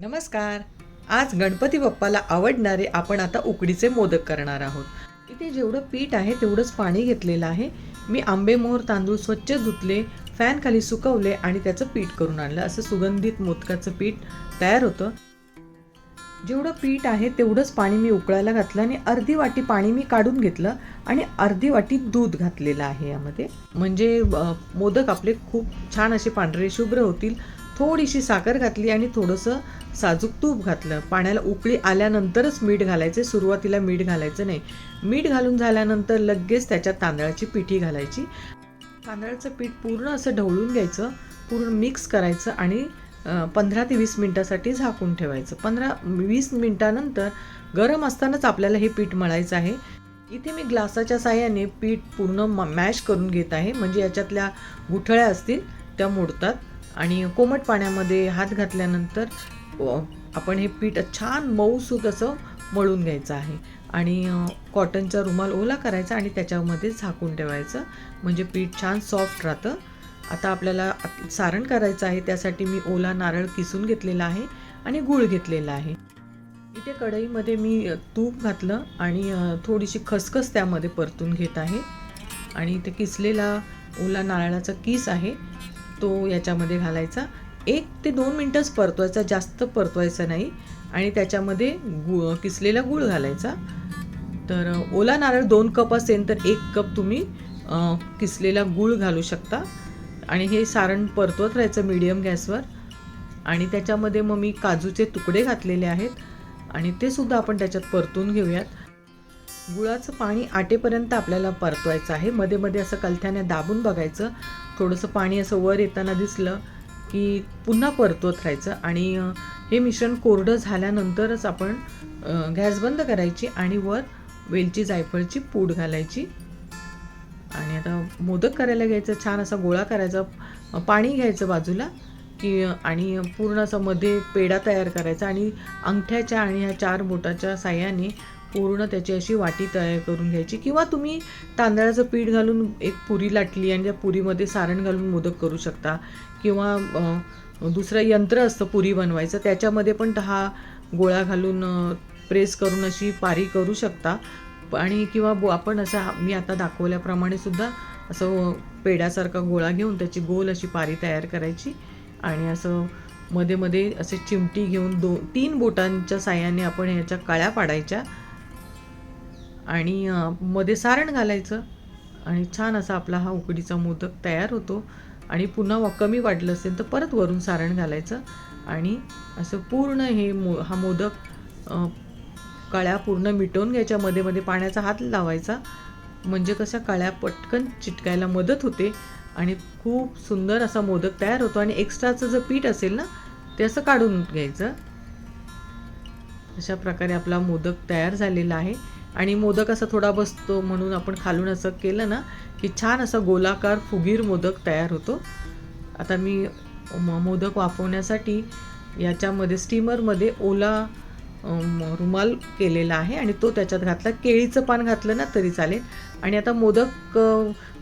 नमस्कार. आज गणपती बाप्पाला आवडणारे आपण आता उकडीचे मोदक करणार आहोत. इथे जेवढं पीठ आहे तेवढंच पाणी घेतलेलं आहे. मी आंबेमोहर तांदूळ स्वच्छ धुतले फॅन खाली सुकवले आणि त्याचं पीठ करून आणलं. असं सुगंधित मोदकाचं पीठ तयार होतं. जेवढं पीठ आहे तेवढंच पाणी मी उकळायला घातलं आणि अर्धी वाटी पाणी मी काढून घेतलं आणि अर्धी वाटी दूध घातलेलं आहे यामध्ये. म्हणजे मोदक आपले खूप छान असे पांढरे शुभ्र होतील. थोडीशी साखर घातली आणि थोडंसं साजूक तूप घातलं. पाण्याला उकळी आल्यानंतरच मीठ घालायचे. सुरुवातीला मीठ घालायचं नाही. मीठ घालून झाल्यानंतर लगेच त्याच्यात तांदळाची पिठी घालायची. तांदळाचं पीठ पूर्ण असं ढवळून घ्यायचं. पूर्ण मिक्स करायचं आणि पंधरा ते वीस मिनटासाठी झाकून ठेवायचं. पंधरा वीस मिनटानंतर गरम असतानाच आपल्याला हे पीठ मळायचं आहे. इथे मी ग्लासाच्या साह्याने पीठ पूर्ण मॅश करून घेत आहे. म्हणजे याच्यातल्या गुठळ्या असतील त्या मोडतात. आणि कोमट पाण्यामध्ये हात घातल्यानंतर आपण हे पीठ छान मऊसूत असं मळून घ्यायचं आहे. आणि कॉटनचा रुमाल ओला करायचा आणि त्याच्यामध्ये झाकून ठेवायचं. म्हणजे पीठ छान सॉफ्ट राहतं. आता आपल्याला सारण करायचं आहे त्यासाठी मी ओला नारळ किसून घेतलेला आहे आणि गूळ घेतलेला आहे. इथे कढईमध्ये मी तूप घातलं आणि थोडीशी खसखस त्यामध्ये परतून घेत आहे. आणि इथे किसलेला ओला नारळाचा किस आहे तो याच्यामध्ये घालायचा. एक ते दोन मिनटंच परतवायचा जास्त परतवायचा नाही. आणि त्याच्यामध्ये गु किसलेला गूळ घालायचा. तर ओला नारळ दोन कप असेल तर एक कप तुम्ही किसलेला गूळ घालू शकता. आणि हे सारण परतवत राहायचं मीडियम गॅसवर. आणि त्याच्यामध्ये मग मी काजूचे तुकडे घातलेले आहेत. आणि ते सुद्धा आपण त्याच्यात परतून घेऊयात. गुळाचं पाणी आटेपर्यंत आपल्याला परतवायचं आहे. मध्ये मध्ये असं कलथ्याने दाबून बघायचं. थोडंसं पाणी असं वर येताना दिसलं की पुन्हा परतवत राहायचं. आणि हे मिश्रण कोरडं झाल्यानंतरच आपण गॅस बंद करायची आणि वर वेलची जायफळची पूड घालायची. आणि आता मोदक करायला घ्यायचं छान असा गोळा करायचा पाणी घ्यायचं बाजूला की आणि पूर्ण असं मध्ये पेढा तयार करायचा. आणि अंगठ्याच्या आणि ह्या चार बोटाच्या साह्याने पूर्ण त्याची अशी वाटी तयार करून घ्यायची. किंवा तुम्ही तांदळाचं पीठ घालून एक पुरी लाटली आणि त्या पुरीमध्ये सारण घालून मोदक करू शकता. किंवा दुसरं यंत्र असतं पुरी बनवायचं. त्याच्यामध्ये पण हा गोळा घालून प्रेस करून अशी पारी करू शकता. आणि किंवा बो आपण असं मी आता दाखवल्याप्रमाणे सुद्धा असं पेड्यासारखा गोळा घेऊन त्याची गोल अशी पारी तयार करायची. आणि असं मध्ये मध्ये असे चिमटी घेऊन दो तीन बोटांच्या साह्याने आपण ह्याच्या काळ्या पाडायच्या. आणि मध्ये सारण घालायचं. आणि छान असा आपला हा उकडीचा मोदक तयार होतो. आणि पुन्हा कमी वाटलं असेल तर परत वरून सारण घालायचं. आणि असं पूर्ण हे मो हा मोदक कळ्या पूर्ण मिटवून घ्यायच्या. मध्ये मध्ये पाण्याचा हात लावायचा. म्हणजे कशा कळ्या पटकन चिटकायला मदत होते. आणि खूप सुंदर असा मोदक तयार होतो. आणि एक्स्ट्राचं जर पीठ असेल ना ते असं काढून घ्यायचं. अशा प्रकारे आपला मोदक तयार झालेला आहे. आणि मोदक असा थोडा बसतो म्हणून आपण खालून असं केलं ना की छान असा गोलाकार फुगीर मोदक तयार होतो. आता मी मोदक वाफवण्यासाठी याच्यामध्ये स्टीमरमध्ये ओला रुमाल केलेला आहे आणि तो त्याच्यात घातला. केळीचं पान घातलं ना तरी चालेल. आणि आता मोदक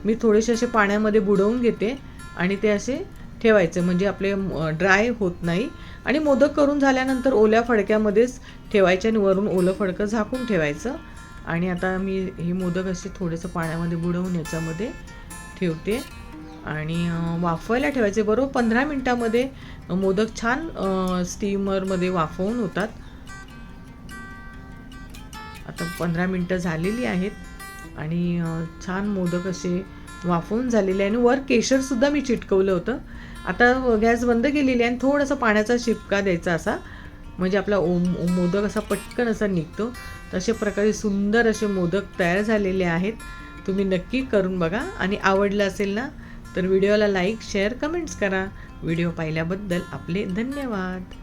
मी थोडेसे असे पाण्यामध्ये बुडवून घेते आणि ते असे ठेवायचे. म्हणजे आपले ड्राय होत नाही. आणि मोदक करून झाल्यानंतर ओल्या फडक्यामध्येच ठेवायचे आणि वरून ओलं फडकं झाकून ठेवायचं. आणि आता मी हे मोदक असे थोडेसं पाण्यामध्ये बुडवून याच्यामध्ये ठेवते. आणि वाफवायला ठेवायचे. बरोबर पंधरा मिनटामध्ये मोदक छान स्टीमरमध्ये वाफवून होतात. आता पंधरा मिनटं झालेली आहेत. आणि छान मोदक असे वाफवून झालेले आहे आणि वर केशरसुद्धा मी चिटकवलं होतं. आता गॅस बंद केलेली आहे आणि थोडंसं पाण्याचा शिपका द्यायचा असा. म्हणजे आपला ओम मोदक असा पटकन असा निघतो. तशा प्रकारे सुंदर असे मोदक तयार झालेले आहेत. तुम्ही नक्की करून बघा. आणि आवडलं असेल ना तर व्हिडिओला लाईक शेअर कमेंट्स करा. व्हिडिओ पाहिल्याबद्दल आपले धन्यवाद.